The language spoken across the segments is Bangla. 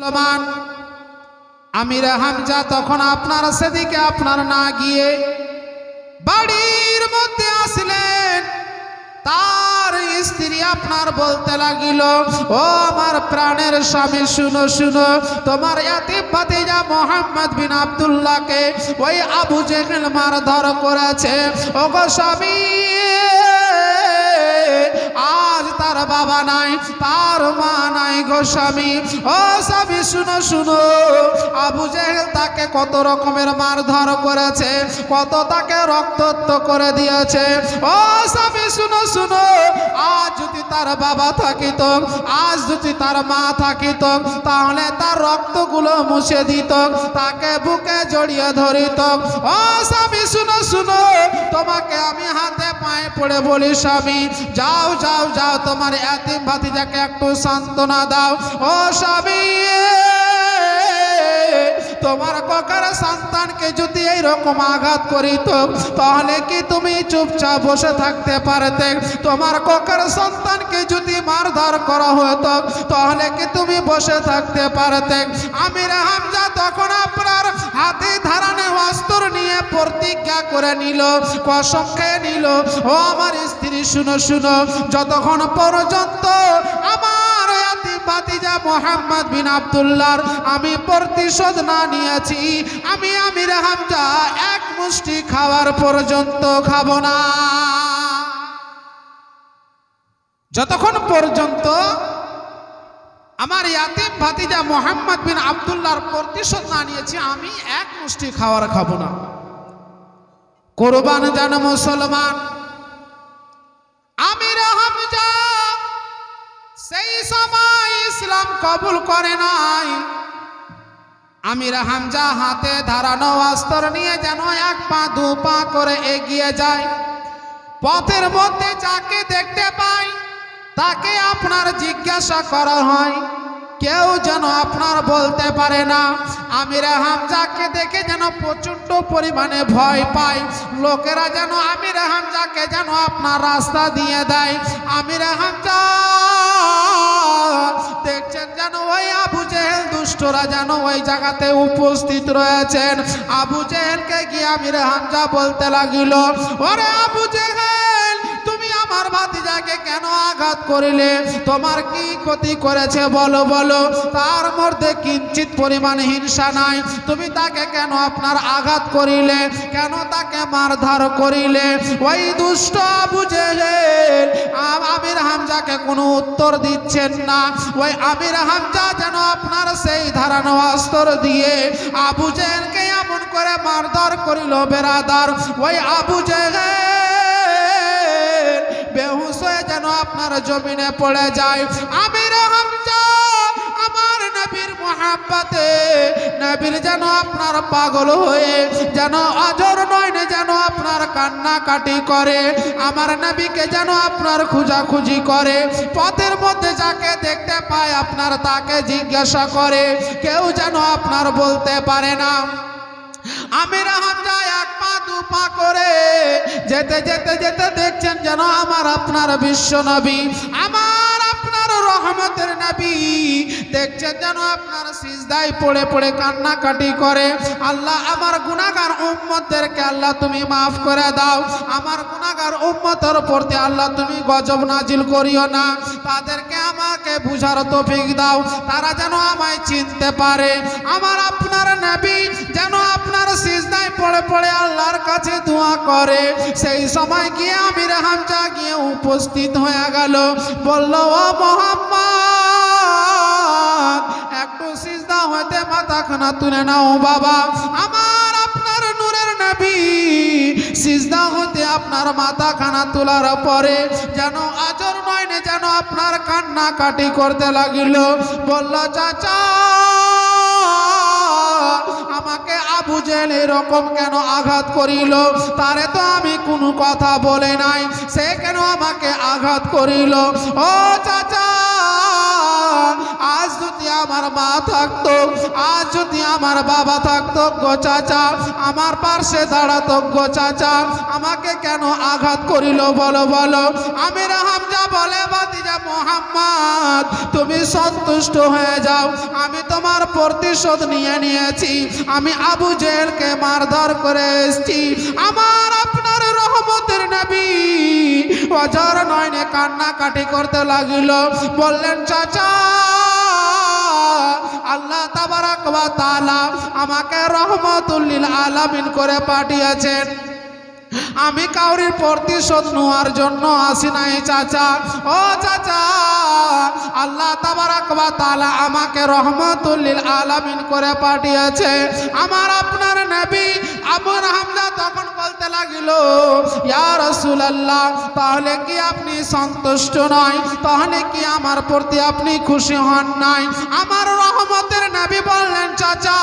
মুসলমান আমির হামজা তখন আপনার সেদিকে আপনার না গিয়ে বাড়ির মধ্যে আসলেন। তার স্ত্রী আপনার বলতে লাগিল, ও আমার প্রাণের স্বামী, শুনো শুনো, তোমার ভাতিজা মোহাম্মদ বিন আব্দুল্লাহকে ওই আবু জেহেল মারধর করেছে। ও গো স্বামী আজ তার বাবা নাই, তার মা নাই গো স্বামী। ও স্বামী, শুনো শুনো। আবু জেহেল তাকে কত রকমের মারধর করেছে, কত তাকে রক্তত্ব করে দিয়েছে। ও স্বামী, শুনো শুনো। আজ যদি তার বাবা থাকিত, আজ যদি তার মা থাকিত, তাহলে তার রক্তগুলো মুছে দিত, তাকে বুকে জড়িয়ে ধরিত। ও স্বামী, শুনো শুনো। তোমাকে আমি হাতে পায়ে পড়ে বলি, স্বামী, যাও যাও যাও তোমার এতিম ভাতিজাকে একটু সান্ত্বনা দাও। ও স্বামী তোমার ককার সন্তানকে যদি এই রকম আঘাত করিত, তাহলে কি তুমি চুপচাপ বসে থাকতে পারতে? তোমার ককার সন্তানকে যদি মারধর করা হতো, তাহলে কি তুমি বসে থাকতে পারতে? আমির হামজা তখন আপনার হাতে ধারানে অস্ত্র নিয়ে প্রতিজ্ঞা করে নিল, কসম খেয়ে নিল, ও আমার স্ত্রী, শুনো শুনো, যতক্ষণ পর্যন্ত আমার ভাতিজা মোহাম্মদ বিন আব্দুল্লাহর আমি প্রতিশোধ না নিয়েছি। আমি আমির হামজা এক মুষ্টি খাওয়ার পর্যন্ত খাব না। যতক্ষণ পর্যন্ত আমার ইয়াতিম ভাতিজা মোহাম্মদ বিন আব্দুল্লাহর প্রতিশোধ না নিয়েছি, আমি এক মুষ্টি খাওয়ার খাব না। কোরবান জান মুসলমান, আমির হামজা সেই সময় ইসলাম কবুল করে নাই। আমির হামজা হাতে ধারানো অস্ত্র নিয়ে যেন এক পা, দু পা করে এগিয়ে যায়। পথের মধ্যে যাকে দেখতে পাই, তাকে আপনার জিজ্ঞাসা করা হয়। কেউ যেন আপনার বলতে পারে না। আমির হামজাকে দেখে যেন প্রচণ্ড পরিমাণে ভয় পায়। লোকেরা যেন আমির হামজাকে যেন আপনার রাস্তা দিয়ে দেয়। আমির হামজা! দেখছেন যেন ওই আবু জেহেল দুষ্টরা যেন ওই জায়গাতে উপস্থিত রয়েছেন। আবু জেহেলকে গিয়ে আমির হামজা বলতে লাগিল, ওরে আবু জেহেল আমার ভাতিজাকে কেন আঘাত করিলে? তোমার কি ক্ষতি করেছে বলো বলো। তার মধ্যে কিঞ্চিত পরিমাণ হিংসা নাই। তুমি তাকে কেন আপনার আঘাত করিলে? কেন তাকে মারধর করিলে? ওই দুষ্ট আম- আমির হামজাকে কোনো উত্তর দিচ্ছেন না। ওই আমির হামজা যেন আপনার সেই ধারানো অস্ত্র দিয়ে আবু এমন করে মারধর করিল বেরাদার। ওই আবু জেহেল বেহুশ হয়ে যেন আপনার জমিনে পড়ে যায়। আমির হামজা আমার নবীর মোহাব্বতে, নবীর যেন আপনার পাগল হয়ে, যেন অজর নয় না যেন আপনার কান্নাকাটি করে, আমার নবীকে যেন আপনার খুঁজাখুঁজি করে, পথের মধ্যে যাকে দেখতে পায় আপনার তাকে জিজ্ঞাসা করে, কেউ যেন আপনার বলতে পারে না। আমির এক পা, দু করে যেতে যেতে যেতে দেখছেন যেন আমার আপনার বিশ্ব নবী। আমার রহমতের নবী। দেখছেন যেন আপনার সিজদায় পড়ে পড়ে কান্নাকাটি করে। আল্লাহ, আমার গুনাহগার উম্মতদেরকে আল্লাহ তুমি মাফ করে দাও। আমার গুনাহগার উম্মতের প্রতি আল্লাহ তুমি গজব নাজিল করিও না। তাদেরকে আমাকে বুঝার তৌফিক দাও। তারা যেন আমায় চিনতে পারে। আমার আপনার নবী যেন আপনার সিজদায় পড়ে পড়ে আল্লাহর কাছে দোয়া করে। সেই সময় গিয়ে আমির হামজা গিয়ে উপস্থিত হয়ে গেল। বলল, ও মোহাম্মদ, একটু সিজদা হতে মাথাখানা তুলে নাও বাবা। আমার আপনার নূরের নবী, সিজদা হতে আপনার মাথাখানা তোলার পরে যেন আজর নয়নে যেন আপনার কান্না কাটি করতে লাগিল। বলল, চাচা, আমাকে আবু জেল এরকম কেন আঘাত করিল? তারে তো আমি কোনো কথা বলে নাই, সে কেন আমাকে আঘাত করিল? ও চাচা আজ যদি আমার মা থাকতো, আজ যদি আমার বাবা থাকতো, গো চাচা, আমার পার্শ্বে দাঁড়াতো, গো চাচা, আমাকে কেন আঘাত করিল বলো বলো? আমির হামজা বলে বাতিজা মোহাম্মদ, তুমি সন্তুষ্ট হয়ে যাও। আমি তোমার প্রতিশোধ নিয়ে নিয়েছি। আমি আবু জেলকে মারধর করে এসেছি। আমার আপনার রহমতের নবী অজর নয়নে কান্নাকাটি করতে লাগিল। বললেন, চাচা আল্লাহ আমাকে রহমতুল্লিল আলামিন করে পাঠিয়েছেন। আমি কাউরির প্রতিশোধ নেওয়ার জন্য আসি নাই, চাচা। ও চাচা, আল্লাহ তাআলা আমাকে রহমতুল্লিল আলামিন করে পাঠিয়েছে। আমার আপনার নবী আমার হামজা তখন বলতে লাগিল, ইয়া রাসূলুল্লাহ, তাহলে কি আপনি সন্তুষ্ট নয়? তাহলে কি আমার প্রতি আপনি খুশি হন নাই? আমার রহমতের নবী বললেন, চাচা,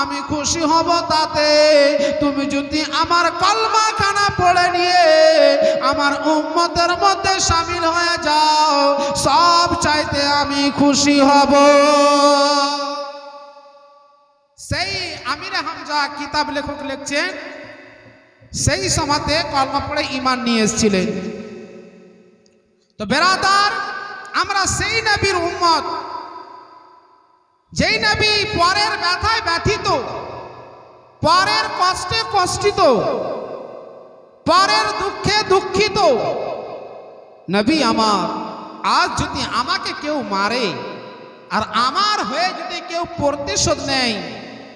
আমি খুশি হব তাতে। তুমি যদি আমার কলমা খানা পড়ে নিয়ে আমার উম্মতের মধ্যে সামিল হয়ে যাও। সব চাইতে আমি খুশি হব। সেই আমির হামজা কিতাব লেখক লিখছেন, সেই সমাতে কলমা পড়ে ইমান নিয়ে এসেছিলেন। তো বেরাদার, আমরা সেই নবীর উম্মত, যেই নবী পরের ব্যথায় ব্যথিত, পরের কষ্টে কষ্টিত পরের দুঃখে দুঃখিত। নবী আমার, আজ যদি আমাকে কেউ মারে, আর আমার হয়ে যদি কেউ প্রতিশোধ নেয়,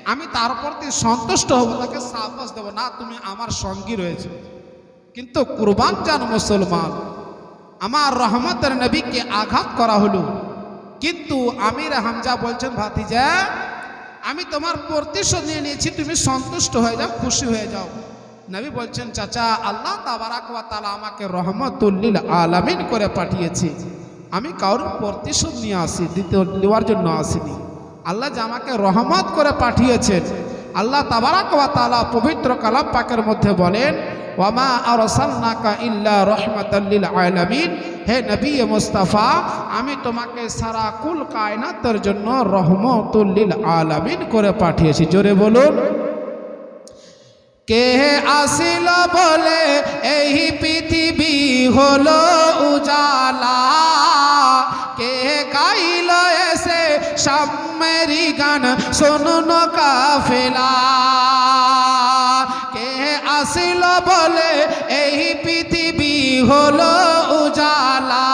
আমি তার প্রতি সন্তুষ্ট হব, তাকে সাবাস দেবো। না, তুমি আমার সঙ্গী রয়েছে। কিন্তু কুরবান চান মুসলমান, আমার রহমতের নবীকে আঘাত করা হলো। কিন্তু আমির হামজা বলছেন, ভাতিজা, আমি তোমার প্রতিশোধ নিয়ে নিয়েছি, তুমি সন্তুষ্ট হয়ে যাও, খুশি হয়ে যাও। নবী বলছেন, চাচা, আল্লাহ তাবারাক ওয়া তাআলা আমাকে রহমতুল্লিল আলামিন করে পাঠিয়েছে। আমি কারোর প্রতিশোধ নিয়ে আসি দিতে নেওয়ার জন্য আসিনি। আল্লাহ যে আমাকে রহমত করে পাঠিয়েছেন, আল্লাহ তাবারাক ওয়া তাআলা পবিত্র কালাম পাকের মধ্যে বলেন, ওয়ামা আরসালনাকা ইল্লা রহমাতাল্লিল আলামিন। হে নবী মুস্তাফা, আমি তোমাকে সারা কুল কায়নাতের জন্য রহমতুল্লিল আলামিন করে পাঠিয়েছি। জোরে বলুন। কে আসিল বলে এই পৃথিবী হলো উজালা। কে গাইল এসে সামেরি গান শুনুন কাফেলা। কে আসিল বলে এই পৃথিবী হলো উজালা।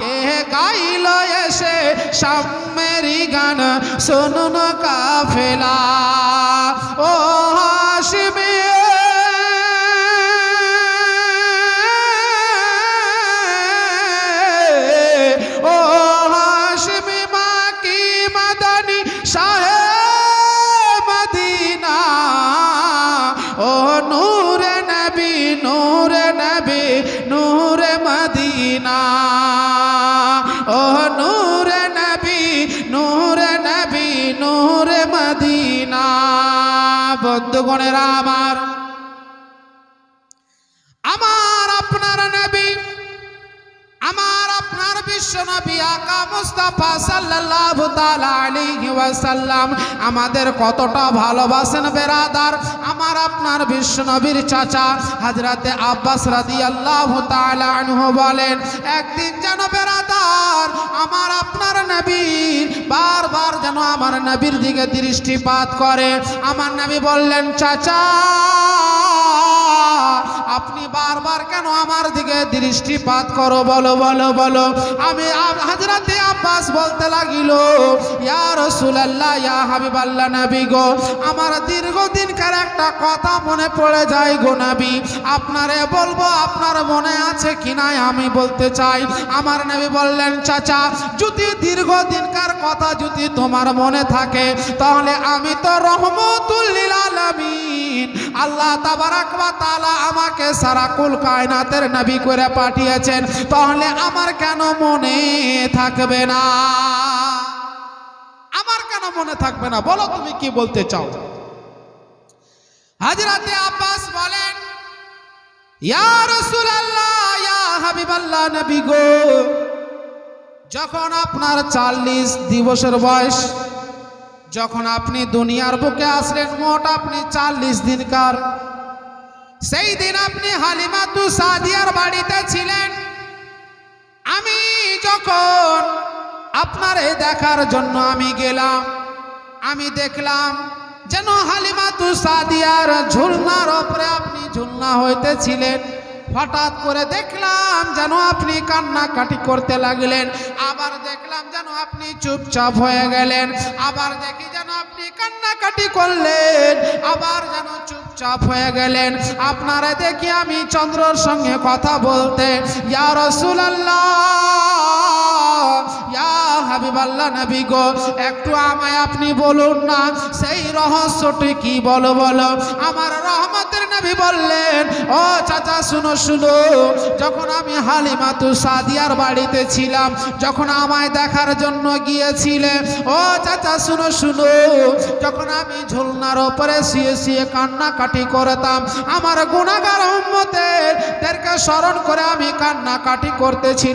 কে গাইল এসে সামেরি গান শুনুন কাফেলা। ও বন্ধুগণেরা আমার। আমার আপনার নবী আমার আপনার বিশ্ব নবী আকা মুস্তাফা সাল্লাল্লাহু ওয়াসাল্লাম আমাদের কতটা ভালোবাসেন বেরাদার? আমার আপনার বিশ্ব নবীর চাচা হযরতে আব্বাস তাআলা আনহু বলেন, একদিন যেন বেরাদার, আমার আপনার নবী বারবার যেন আমার নবীর দিকে দৃষ্টিপাত করে। আমার নবী বললেন, চাচা আপনি বারবার কেন আমার দিকে দৃষ্টিপাত করো? বলো বলো বলো। আমি হাজরাতে আব্বাস বলতে লাগিল, ইয়া রাসূলুল্লাহ, ইয়া হাবিবাল্লাহ নবী গো, আমার দীর্ঘদিনকার একটা কথা মনে পড়ে যায় গো নাবি। আপনারে বলব, আপনার মনে আছে কি নাই আমি বলতে চাই। আমার নাবি বললেন, চাচা, যদি দীর্ঘদিনকার কথা যদি তোমার মনে থাকে, তাহলে আমি তো রহমতুল লিল আলামিন। আল্লাহ তাবারাক ওয়া তাআলা আমাকে সারা কুল কায়নাতের নবী করে পাঠিয়েছেন। তাহলে আমার কেন মনে থাকবে না? আমার কেন মনে থাকবে না? বলো তুমি কি বলতে চাও? হাজরাতে আব্বাস বলেন, ইয়া রাসূলুল্লাহ, ইয়া হাবিবাল্লাহ নবী গো, যখন আপনার চল্লিশ দিবসের বয়স যখন আপনি দুনিয়ার বুকে আসলেন, মোট আপনি চল্লিশ দিনকার। সেই দিন আপনি হালিমাতু সাদিয়ার বাড়িতে ছিলেন। আমি যখন আপনারে দেখার জন্য আমি গেলাম, আমি দেখলাম যেন হালিমাতু সাদিয়ার ঝুলনার ওপরে আপনি ঝুলনা হইতেছিলেন। হঠাৎ করে দেখলাম যেন আপনি কান্নাকাটি করতে লাগলেন। আবার দেখলাম যেন আপনি চুপচাপ হয়ে গেলেন। আবার দেখি যেন আপনি কান্নাকাটি করলেন। আবার যেন চুপচাপ হয়ে গেলেন। আপনারা দেখি আমি চন্দ্রর সঙ্গে কথা বলতে, ইয়া রাসূলুল্লাহ, ইয়া হাবিবাল্লাহ নবী গো, একটু আমায় আপনি বলুন না, সেই রহস্যটি কি বলো বলো? আমার রহমতের নবী বললেন, ও শুনো শুনো। যখন আমি হালিমাতু সাদিয়ার বাড়িতে ছিলাম, যখন আমায় দেখার জন্য গিয়েছিলে, ও চাচা, শুনো শুনো। যখন আমি ঝুলনার ওপরে শুয়ে শুয়ে কান্নাকাটি করতাম, আমার গুণাগার উম্মতেরকে স্মরণ করে আমি কান্নাকাটি করতেছি